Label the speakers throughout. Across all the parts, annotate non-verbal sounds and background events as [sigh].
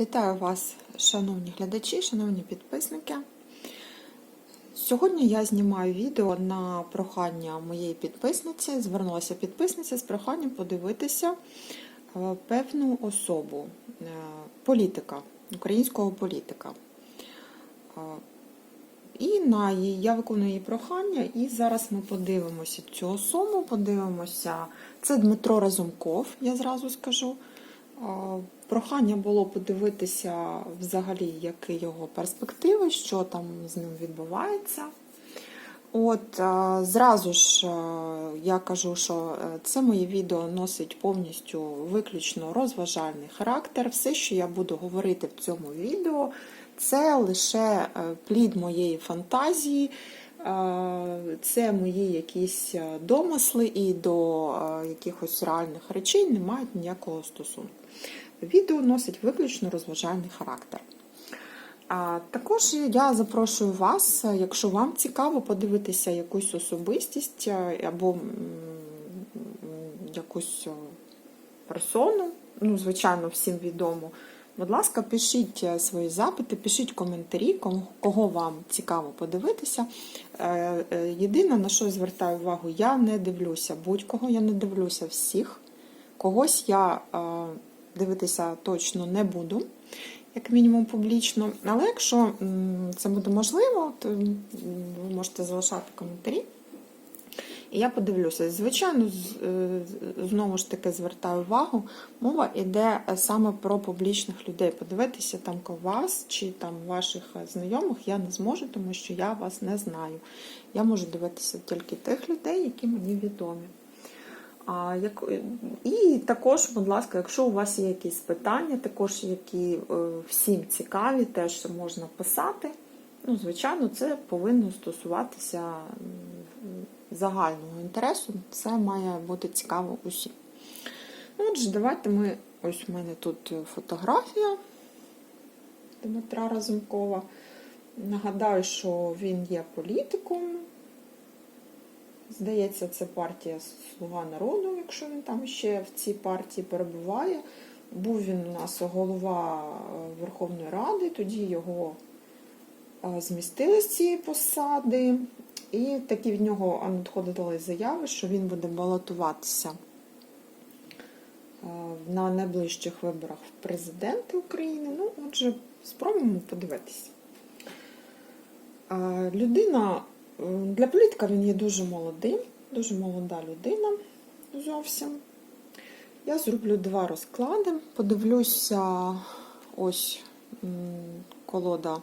Speaker 1: Вітаю вас, шановні глядачі, шановні підписники. Сьогодні я знімаю відео на прохання моєї підписниці. Звернулася підписниця з проханням подивитися е, певну особу, е, політика, українського політика. Е, І на її, я виконую її прохання, і зараз ми подивимося цю особу, подивимося. Це Дмитро Разумков, я зразу скажу. Прохання було подивитися взагалі, які його перспективи, що там з ним відбувається. От зразу ж я кажу, що е, це моє відео носить повністю виключно розважальний характер. Все, що я буду говорити в цьому відео, це лише е, плід моєї фантазії. Це мої якісь е, домисли і до е, якихось реальних речей не мають ніякого стосунку. Відео носить виключно розважальний характер. Також я запрошую вас, е, якщо вам цікаво подивитися якусь особистість або якусь персону, ну, звичайно, всім відому. Будь ласка, пишіть е, свої запити, пишіть коментарі, кого- вам цікаво подивитися. Е, е, Єдине, на що звертаю увагу, я не дивлюся будь-кого, я не дивлюся всіх. Когось я дивитися точно не буду, як мінімум публічно. Але якщо це буде можливо, то ви можете залишати коментарі. Я подивлюся. Звичайно, е, знову ж таки звертаю увагу, мова йде саме про публічних людей. Подивитися там вас чи там ваших знайомих я не зможу, тому що я вас не знаю. Я можу дивитися тільки тих людей, які мені відомі. А, як, і також, будь ласка, якщо у вас є якісь питання, також які е, всім цікаві, теж можна писати. Ну, звичайно, це повинно стосуватися загального інтересу. Це має бути цікаво усім. Ну, Отже, давайте ми. Ось у мене тут фотографія Дмитра Разумкова. Нагадаю, що він є політиком. Здається, це партія Слуга народу, якщо він там ще в цій партії перебуває. Був він у нас голова е, Верховної Ради, тоді його е, змістили з цієї посади. І такі від нього надходили заяви, що він буде балотуватися е, на найближчих виборах в президенти України. Ну, отже, спробуємо подивитися. Е, Людина для політика він є дуже молодим, дуже молода людина зовсім. Я зроблю два розклади. Подивлюся ось колода.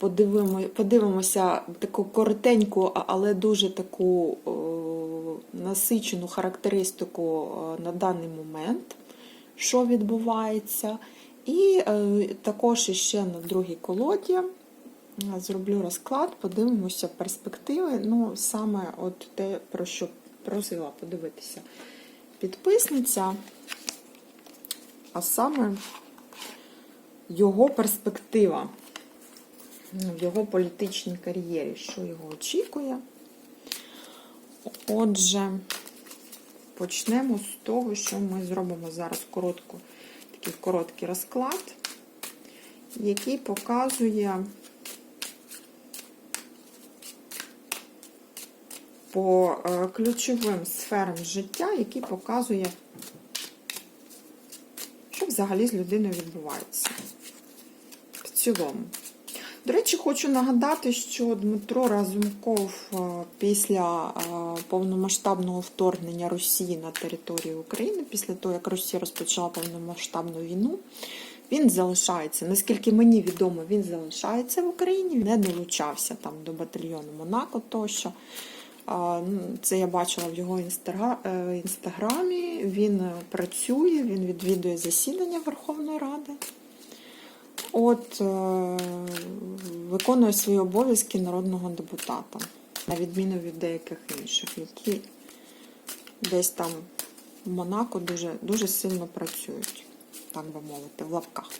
Speaker 1: Подивимо, подивимося таку коротеньку, але дуже таку о, насичену характеристику на даний момент, що відбувається. І е, також ще на другій колоді е, зроблю розклад, подивимося перспективи. Ну, саме от те, про що просила подивитися підписниця, а саме його перспектива в його політичній кар'єрі, що його очікує. Отже, почнемо з того, що ми зробимо зараз коротку, такий короткий розклад, який показує по е, ключовим сферам життя, який показує, що взагалі з людиною відбувається в цілому. До речі, хочу нагадати, що Дмитро Разумков е, після е, повномасштабного вторгнення Росії на територію України, після того, як Росія розпочала повномасштабну війну, він залишається, наскільки мені відомо, він залишається в Україні, не долучався там до батальйону Монако тощо. Ну, Це я бачила в його е, інстаграмі. Він е, працює, він відвідує засідання Верховної Ради. От е, виконує свої обов'язки народного депутата, на відміну від деяких інших, які десь там в Монако дуже, дуже сильно працюють, так би мовити, в лапках.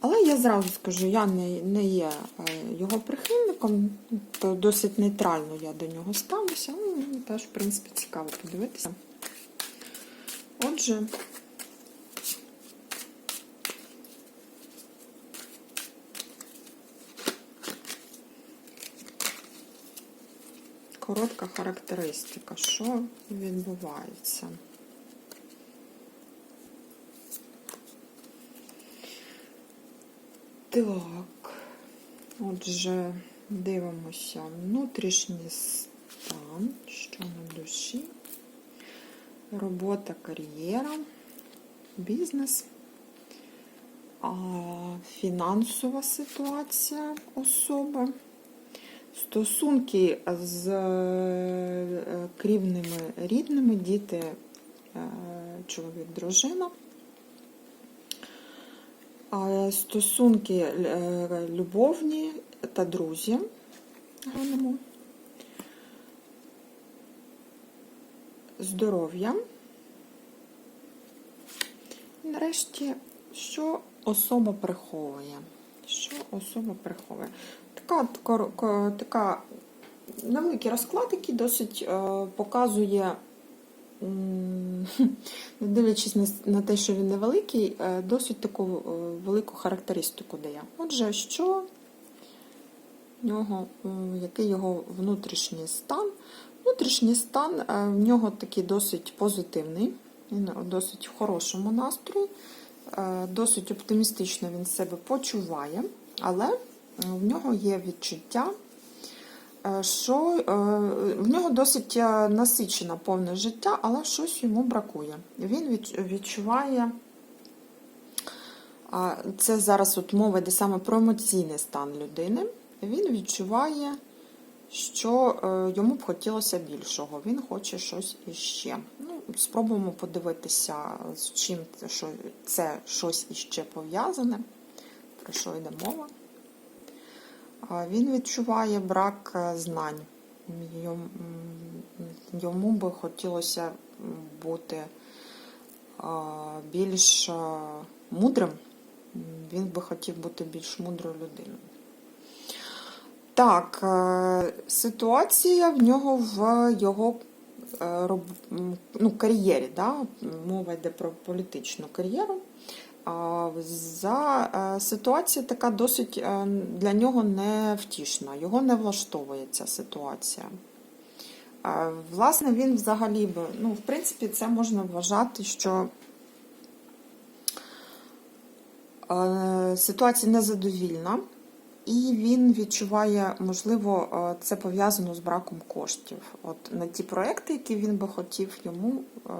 Speaker 1: Але я зразу скажу, я не, не є е, його прихильником, то досить нейтрально я до нього ставлюся. Мені теж, в принципі, цікаво подивитися. Отже, коротка характеристика, що відбувається. Так, отже, дивимося внутрішній стан, що на душі, робота, кар'єра, бізнес, фінансова ситуація особи, стосунки з е, крівними рідними, діти, е, чоловік, дружина. Стосунки е, любовні та друзі. Глянемо. Здоров'я. Нарешті, що особа приховує? Що особа приховує? Така, така невеликий розклад, який досить е, показує, [laughs] не дивлячись на, те, що він невеликий, е, досить таку е, велику характеристику дає. Отже, що в нього, який його внутрішній стан? Внутрішній стан в нього такий досить позитивний, він досить в хорошому настрої, досить оптимістично він себе почуває, але в нього є відчуття, е, що е, в нього досить е, насичене повне життя, але щось йому бракує. Він відчуває. Це зараз от мова йде саме про емоційний стан людини. Він відчуває, що е, йому б хотілося більшого. Він хоче щось іще. Ну, спробуємо подивитися, з чим це, що це щось іще пов'язане, про що йде мова. Він відчуває брак е, знань. Йому, би хотілося бути більш мудрим. Він би хотів бути більш мудрою людиною. Так, е, ситуація в нього в його е, ну, кар'єрі. Да? Мова йде про політичну кар'єру. За е, ситуація така досить е, для нього невтішна. Його не влаштовує ця ситуація. Е, Власне, він взагалі би, ну, в принципі, це можна вважати, що ситуація незадовільна, і він відчуває, можливо, е, це пов'язано з браком коштів. От на ті проекти, які він би хотів йому, е,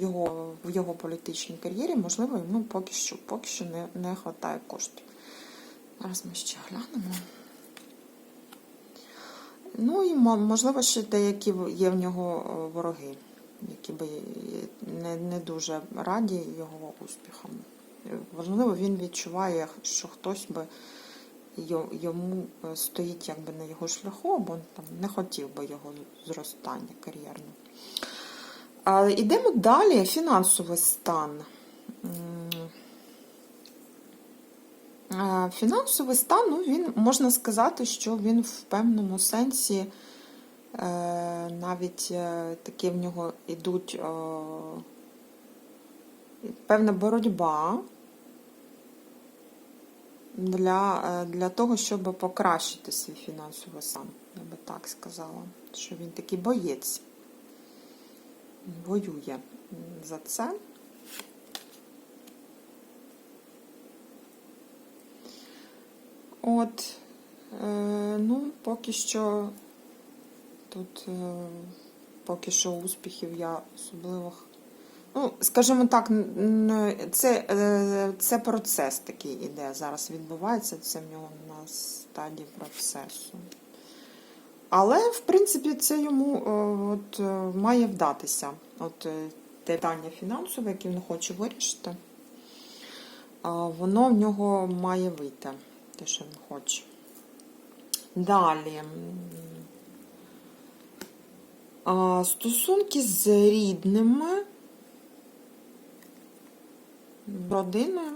Speaker 1: його, в його політичній кар'єрі, можливо, йому поки що, поки що не, не вистачає коштів. Зараз ми ще глянемо. Ну і можливо, ще деякі є в нього е, вороги, які би не, не дуже раді його успіхам. Можливо, він відчуває, що хтось би йому е, стоїть якби на його шляху, або там не хотів би його зростання кар'єрне. А, Ідемо далі. Фінансовий стан. Фінансовий стан, ну, він можна сказати, що він в певному сенсі е, навіть е, такі в нього йдуть е, певна боротьба для, е, для того, щоб покращити свій фінансовий стан. Я би так сказала, що він такий боєць. Воює за це. От, е, ну, поки що тут е, поки що успіхів я особливих. Ну, скажімо так, це, е, це процес такий іде зараз відбувається, це в нього на стадії процесу. Але, в принципі, це йому е, от, е, має вдатися. От те питання фінансове, яке він хоче вирішити, воно в нього має вийти, те, що він хоче. Далі. Стосунки з рідними, родиною.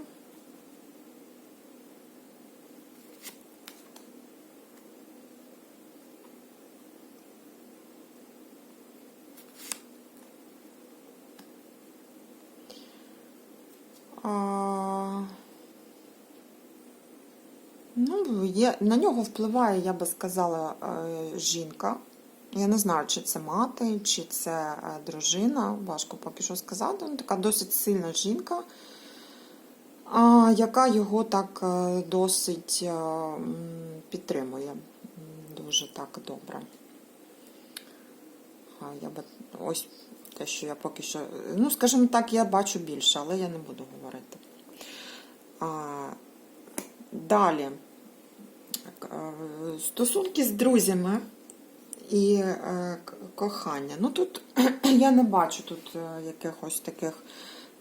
Speaker 1: Ну, є, на нього впливає, я би сказала, е, жінка. Я не знаю, чи це мати, чи це е, дружина, важко поки що сказати. Ну, така досить сильна жінка, а, яка його так е, досить е, підтримує. Дуже так добре. Я би ось те, що я поки що. Ну, скажімо так, я бачу більше, але я не буду говорити. А, далі. Е, Стосунки з друзями і кохання. Ну тут [clears throat] я не бачу тут якихось таких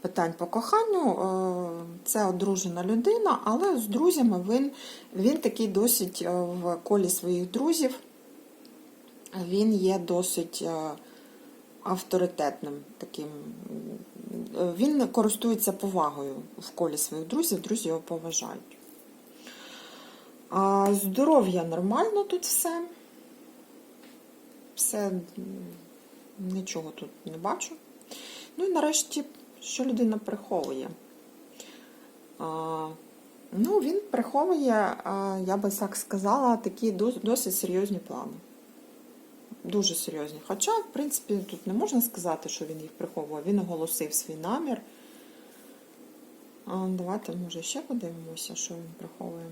Speaker 1: питань по коханню. Е, Це одружена людина, але з друзями він, він такий досить е, в колі своїх друзів. Він є досить е, авторитетним таким. Він користується повагою в колі своїх друзів, друзі його поважають. Здоров'я нормально тут все. Все нічого тут не бачу. Ну і нарешті, що людина приховує? А, ну, він приховує, а, я би так сказала, такі досить серйозні плани. Дуже серйозні. Хоча, в принципі, тут не можна сказати, що він їх приховує. Він оголосив свій намір. А, давайте, може, ще подивимося, що він приховує.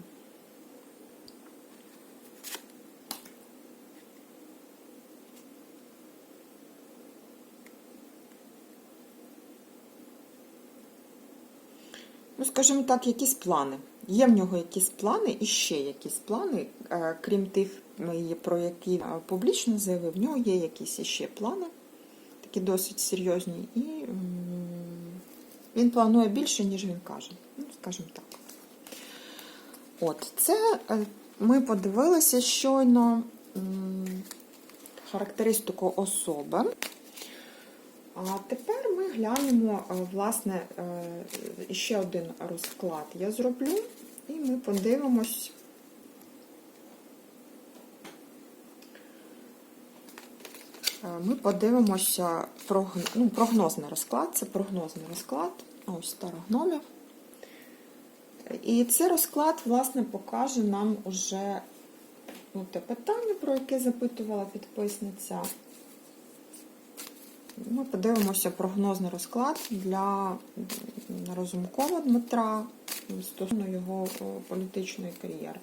Speaker 1: Ну, скажімо так, якісь плани. Є в нього якісь плани і ще якісь плани, е, крім тих, е, про які е, публічно заявив, в нього є якісь іще плани, такі досить серйозні, і він планує більше, ніж він каже. Ну, скажімо так. От, це е, ми подивилися щойно характеристику особи. А тепер глянемо, е, власне, е, ще один розклад я зроблю, і ми подивимось. Е, Ми подивимося ну, прогнозний розклад. Це прогнозний розклад. Ось старогномів. І цей розклад, власне, покаже нам уже ну, те питання, про яке запитувала підписниця. Ми подивимося прогнозний розклад для Розумкова Дмитра стосовно його політичної кар'єри.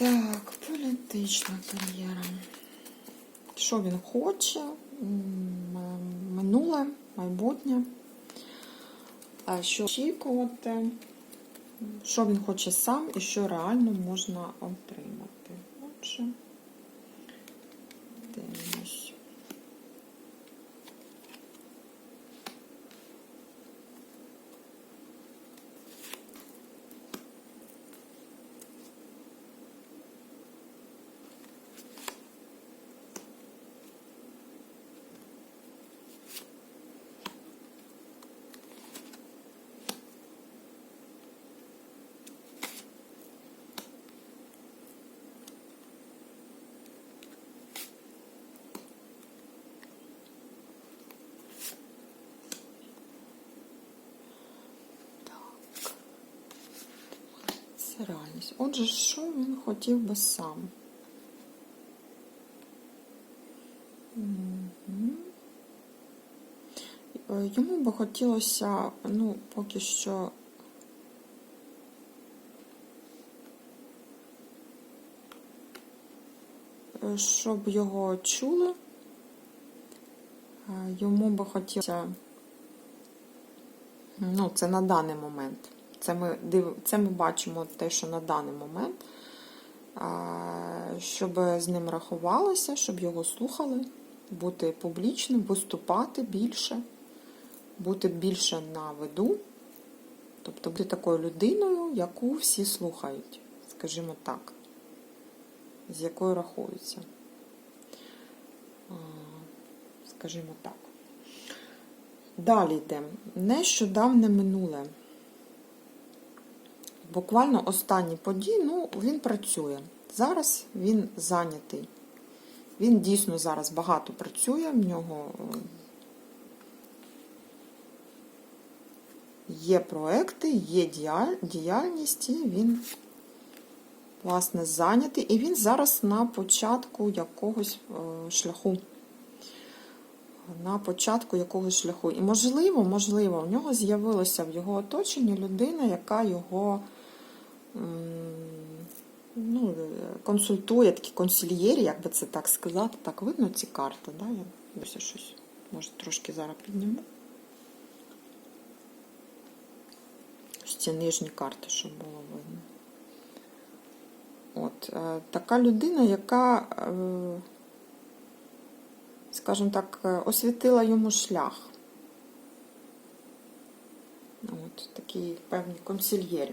Speaker 1: Так, політична кар'єра. Що він хоче? Минуле, майбутнє. А що очікувати? Що він хоче сам і що реально можна отримати. Отже, дивимось. Це реальність. Отже, що він хотів би сам? Йому би хотілося, ну, поки що. Щоб його чули, йому би хотілося, ну, це на даний момент. Це ми, це ми бачимо те, що на даний момент, щоб з ним рахувалося, щоб його слухали, бути публічним, виступати більше, бути більше на виду. Тобто бути такою людиною, яку всі слухають, скажімо так, з якою рахуються. Скажімо так. Далі йдемо. Нещодавне минуле. Буквально останні події, ну, він працює. Зараз він зайнятий. Він дійсно зараз багато працює, в нього е, є проекти, є діяльність, і він, власне, зайнятий. І він зараз на початку якогось е, шляху. На початку якогось шляху. І можливо, можливо, в нього з'явилося в його оточенні людина, яка його ну, консультує, такі консильєрі, як би це так сказати. Так, видно ці карти, да? Я дивлюся щось. Може, трошки зараз підніму. Ось ці нижні карти, щоб було видно. От, е, така людина, яка, е, скажімо так, е, освітила йому шлях. От, такі певні консильєрі,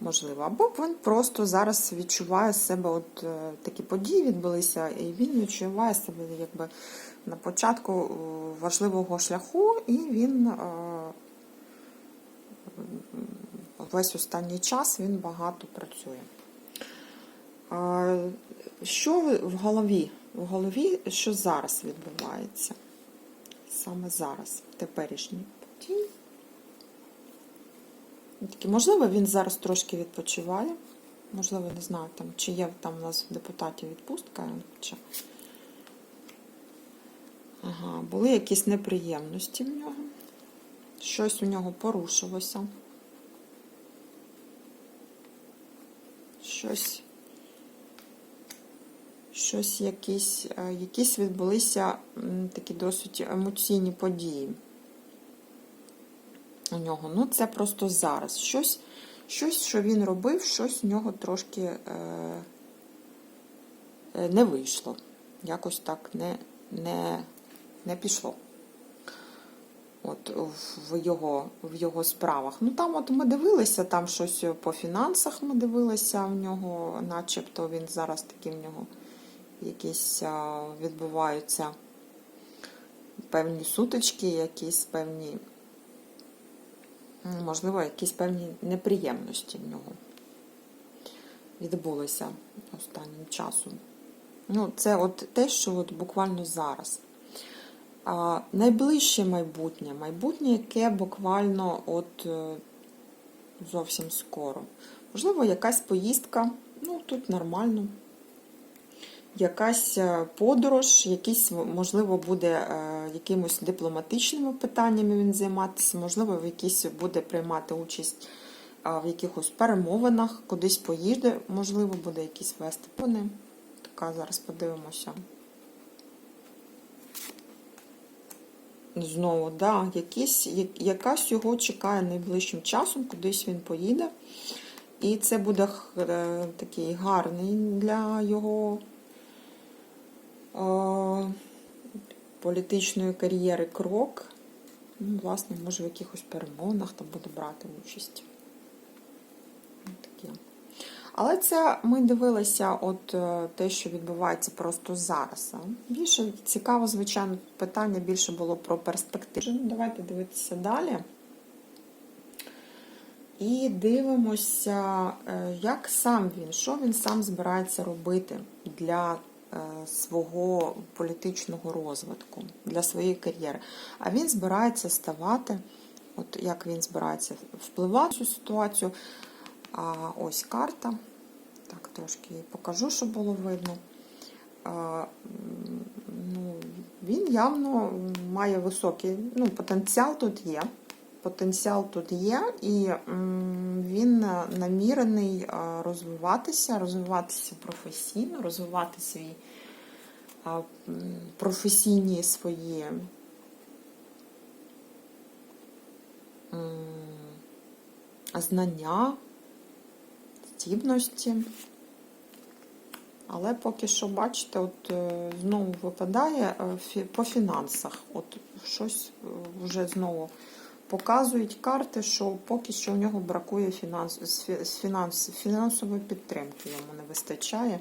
Speaker 1: можливо. Або він просто зараз відчуває себе, от е, такі події відбулися, і він відчуває себе якби на початку е, важливого шляху, і він е, весь останній час він багато працює. Що в голові? В голові, що зараз відбувається? Саме зараз, теперішній події. Можливо, він зараз трошки відпочиває. Можливо, не знаю, там, чи є там у нас в депутатів відпустка. Чи... Ага, були якісь неприємності в нього. Щось у нього порушилося. Щось. Щось якісь, е, якісь відбулися такі досить емоційні події у нього. Ну, це просто зараз. Щось, щось що він робив, щось у нього трошки е, е, не вийшло. Якось так не, не, не пішло. От в його, в його справах. Ну там от ми дивилися, там щось по фінансах ми дивилися в нього, начебто він зараз такі в нього якісь відбуваються певні сутички, якісь певні, можливо, якісь певні неприємності в нього відбулися останнім часом. Ну, це от те, що от буквально зараз. А, найближче майбутнє, майбутнє, яке буквально от е, зовсім скоро. Можливо, якась поїздка, ну тут нормально. Якась е, подорож, якийсь, можливо, буде е, якимось дипломатичними питаннями він займатися, можливо, в якісь буде приймати участь в якихось перемовинах, кудись поїде, можливо, буде якісь вести. Вони така зараз подивимося. Знову, да, якісь, якась його чекає найближчим часом, кудись він поїде. І це буде е, такий гарний для його політичної кар'єри крок. Ну, власне, може в якихось перемовинах там буде брати участь. Таке. Але це ми дивилися, от е, те, що відбувається просто зараз. Більше цікаво, звичайно, питання більше було про перспективу. Давайте дивитися далі. І дивимося, е, як сам він, що він сам збирається робити для свого політичного розвитку, для своєї кар'єри. А він збирається ставати, от як він збирається впливати цю ситуацію. А ось карта. Так, трошки її покажу, щоб було видно. А, ну, він явно має високий ну, потенціал тут є. Потенціал тут є, і він намірений розвиватися, розвиватися професійно, розвивати свої професійні свої знання, здібності. Але поки що, бачите, от е, знову випадає е, по фінансах. От щось е, вже знову показують карти, що поки що у нього бракує фінанс, фінанс, фінансової підтримки, йому не вистачає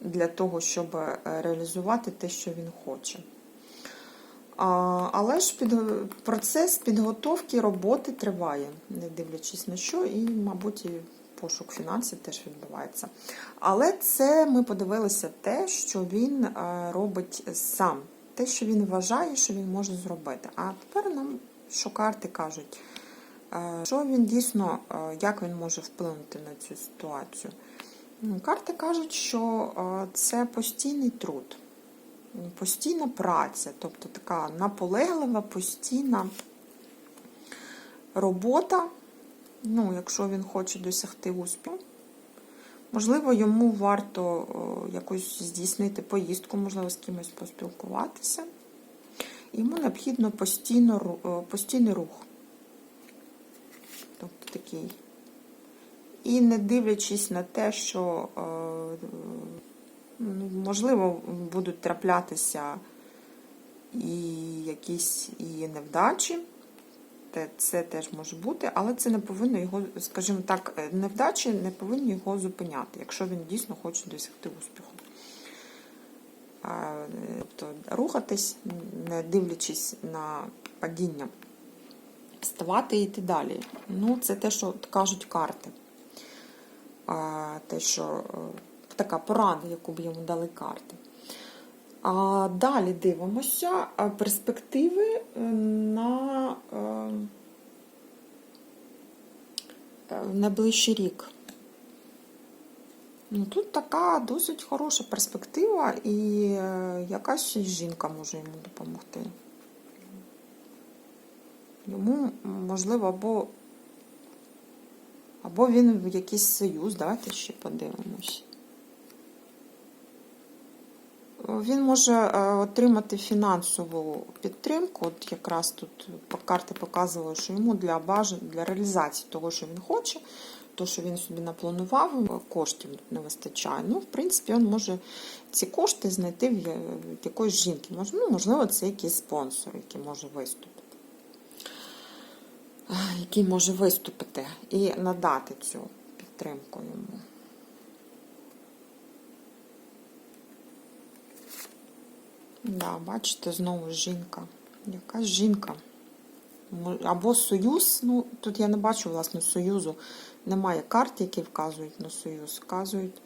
Speaker 1: для того, щоб е, реалізувати те, що він хоче. Але ж під, процес підготовки роботи триває, не дивлячись на що, і, мабуть, і пошук фінансів теж відбувається. Але це ми подивилися те, що він е, робить сам, те, що він вважає, що він може зробити. А тепер нам що карти кажуть, е, що він дійсно, е, як він може вплинути на цю ситуацію. Ну, Карти кажуть, що е, це постійний труд, постійна праця, тобто така наполеглива, постійна робота. Ну, якщо він хоче досягти успіху. Можливо, йому варто якось здійснити поїздку, можливо, з кимось поспілкуватися. Йому необхідно постійно, постійний рух. Тобто такий. І не дивлячись на те, що, е, ну, можливо, будуть траплятися і якісь і невдачі, це теж може бути, але це не повинно його, скажімо так, е, невдачі не повинні його зупиняти, якщо він дійсно хоче досягти успіху. Тобто рухатись, не дивлячись на падіння, вставати і йти далі. Ну, це те, що кажуть карти. Те, що е, така порада, яку б йому дали карти. А далі дивимося перспективи е, на е, е, найближчий рік. Ну, тут така досить хороша перспектива, і е, якась жінка може йому допомогти. Йому, можливо, або, або він в якийсь союз. Давайте ще подивимось. Він може е, отримати фінансову підтримку. От якраз тут карти показували, що йому для бажань, для реалізації того, що він хоче, то, що він собі напланував, коштів не вистачає. Ну, в принципі, він може ці кошти знайти в якоїсь жінки. Ну, можливо, це якийсь спонсор, який може виступити. Який може виступити і надати цю підтримку йому. Да, бачите, знову жінка. Якась жінка. Або союз. Ну, тут я не бачу, власне, союзу. Немає карт, які вказують на союз. Вказують